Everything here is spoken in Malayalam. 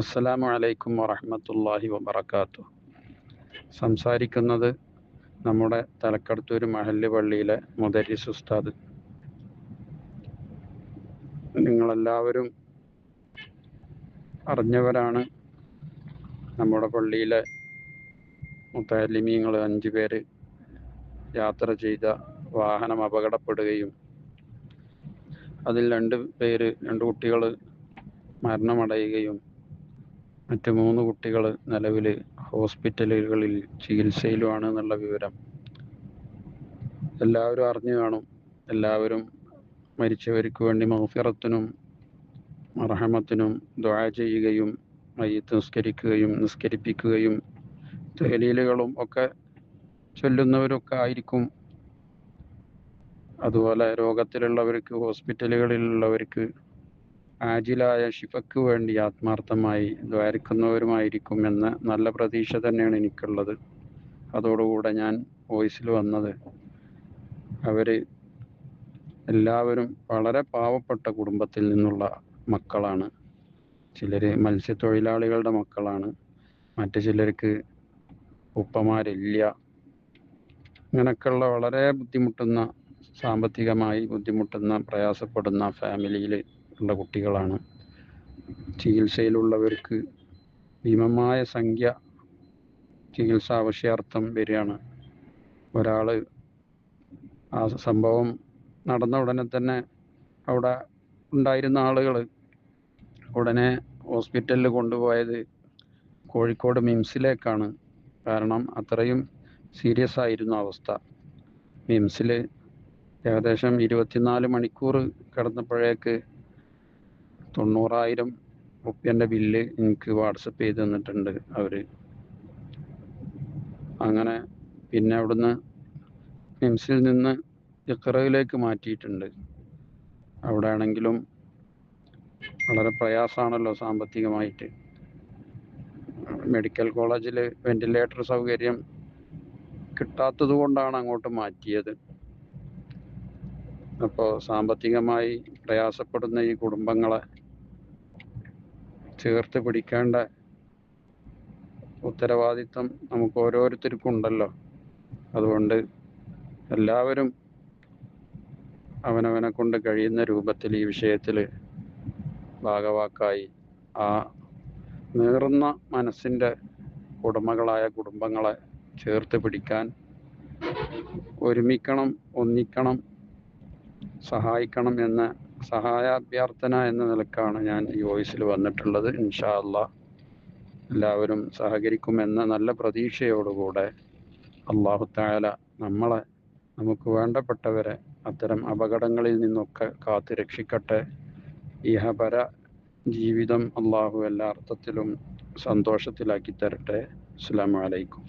അസ്സലാമു അലൈക്കും വറഹ്മത്തുള്ളാഹി വബർക്കാത്തു സംസാരിക്കുന്നത് നമ്മുടെ തലക്കടത്തൂർ മഹല്ല് പള്ളിയിലെ മുദരിസ് ഉസ്താദ്. നിങ്ങളെല്ലാവരും അറിഞ്ഞവരാണ് നമ്മുടെ പള്ളിയിലെ മുത്താലിമീങ്ങൾ അഞ്ചു പേര് യാത്ര ചെയ്ത വാഹനം അപകടപ്പെടുകയും അതിൽ രണ്ട് പേര് രണ്ട് കുട്ടികൾ മരണമടയുകയും മറ്റ് മൂന്ന് കുട്ടികൾ നിലവിൽ ഹോസ്പിറ്റലുകളിൽ ചികിത്സയിലുമാണ് എന്നുള്ള വിവരം എല്ലാവരും അറിഞ്ഞു കാണും. എല്ലാവരും മരിച്ചവർക്ക് വേണ്ടി മൗഫിറത്തിനും മർഹമത്തിനും ദ്വാ ചെയ്യുകയും മയ്യത്ത് നിസ്കരിക്കുകയും നിസ്കരിപ്പിക്കുകയും തഹലീലുകളും ഒക്കെ ചൊല്ലുന്നവരൊക്കെ ആയിരിക്കും. അതുപോലെ രോഗത്തിലുള്ളവർക്ക് ഹോസ്പിറ്റലുകളിലുള്ളവർക്ക് ആജിലായ ശിഫക്ക് വേണ്ടി ആത്മാർത്ഥമായി ദ്വാരിക്കുന്നവരുമായിരിക്കും എന്ന് നല്ല പ്രതീക്ഷ തന്നെയാണ് എനിക്കുള്ളത്. അതോടുകൂടെ ഞാൻ വോയിസിൽ വന്നത് അവർ എല്ലാവരും വളരെ പാവപ്പെട്ട കുടുംബത്തിൽ നിന്നുള്ള മക്കളാണ്. ചിലർ മത്സ്യത്തൊഴിലാളികളുടെ മക്കളാണ്. മറ്റു ചിലർക്ക് ഉപ്പമാരില്ല. ഇങ്ങനെയൊക്കെയുള്ള വളരെ ബുദ്ധിമുട്ടുന്ന സാമ്പത്തികമായി ബുദ്ധിമുട്ടുന്ന പ്രയാസപ്പെടുന്ന ഫാമിലിയിൽ ഉള്ള കുട്ടികളാണ്. ചികിത്സയിലുള്ളവർക്ക് ഭീമമായ സംഖ്യ ചികിത്സ ആവശ്യാർത്ഥം വരികയാണ്. ഒരാൾ ആ സംഭവം നടന്ന ഉടനെ തന്നെ അവിടെ ഉണ്ടായിരുന്ന ആളുകൾ ഉടനെ ഹോസ്പിറ്റലിൽ കൊണ്ടുപോയത് കോഴിക്കോട് മിംസിലേക്കാണ്. കാരണം അത്രയും സീരിയസ് ആയിരുന്നു അവസ്ഥ. മിംസിൽ ഏകദേശം ഇരുപത്തിനാല് മണിക്കൂർ കിടന്നപ്പോഴേക്ക് തൊണ്ണൂറായിരം റുപ്യന്റെ ബില്ല് എനിക്ക് വാട്സപ്പ് ചെയ്ത് തന്നിട്ടുണ്ട് അവർ അങ്ങനെ പിന്നെ അവിടുന്ന് മിംസിൽ നിന്ന് ഇഖറയിലേക്ക് മാറ്റിയിട്ടുണ്ട്. അവിടെ ആണെങ്കിലും വളരെ പ്രയാസമാണല്ലോ സാമ്പത്തികമായിട്ട്. മെഡിക്കൽ കോളേജിൽ വെന്റിലേറ്റർ സൗകര്യം കിട്ടാത്തത് കൊണ്ടാണ് അങ്ങോട്ട് മാറ്റിയത്. അപ്പോൾ സാമ്പത്തികമായി പ്രയാസപ്പെടുന്ന ഈ കുടുംബങ്ങളെ ചേർത്ത് പിടിക്കേണ്ട ഉത്തരവാദിത്വം നമുക്ക് ഓരോരുത്തർക്കും ഉണ്ടല്ലോ. അതുകൊണ്ട് എല്ലാവരും അവനവനെ കൊണ്ട് കഴിയുന്ന രൂപത്തിൽ ഈ വിഷയത്തിൽ ഭാഗവാക്കായി ആ നേർന്ന മനസ്സിന്റെ ഉടമകളായ കുടുംബങ്ങളെ ചേർത്ത് പിടിക്കാൻ ഒരുമിക്കണം ഒന്നിക്കണം സഹായിക്കണം എന്ന സഹായാഭ്യർത്ഥന എന്ന നിലക്കാണ് ഞാൻ ഈ വോയിസിൽ വന്നിട്ടുള്ളത്. ഇൻഷാ അല്ലാ എല്ലാവരും സഹകരിക്കുമെന്ന നല്ല പ്രതീക്ഷയോടുകൂടെ അള്ളാഹു താല നമ്മളെ നമുക്ക് വേണ്ടപ്പെട്ടവരെ അത്തരം അപകടങ്ങളിൽ നിന്നൊക്കെ കാത്തു രക്ഷിക്കട്ടെ. ഇഹപര ജീവിതം അള്ളാഹു എല്ലാ അർത്ഥത്തിലും സന്തോഷത്തിലാക്കി തരട്ടെ. അസ്സാം വലൈക്കും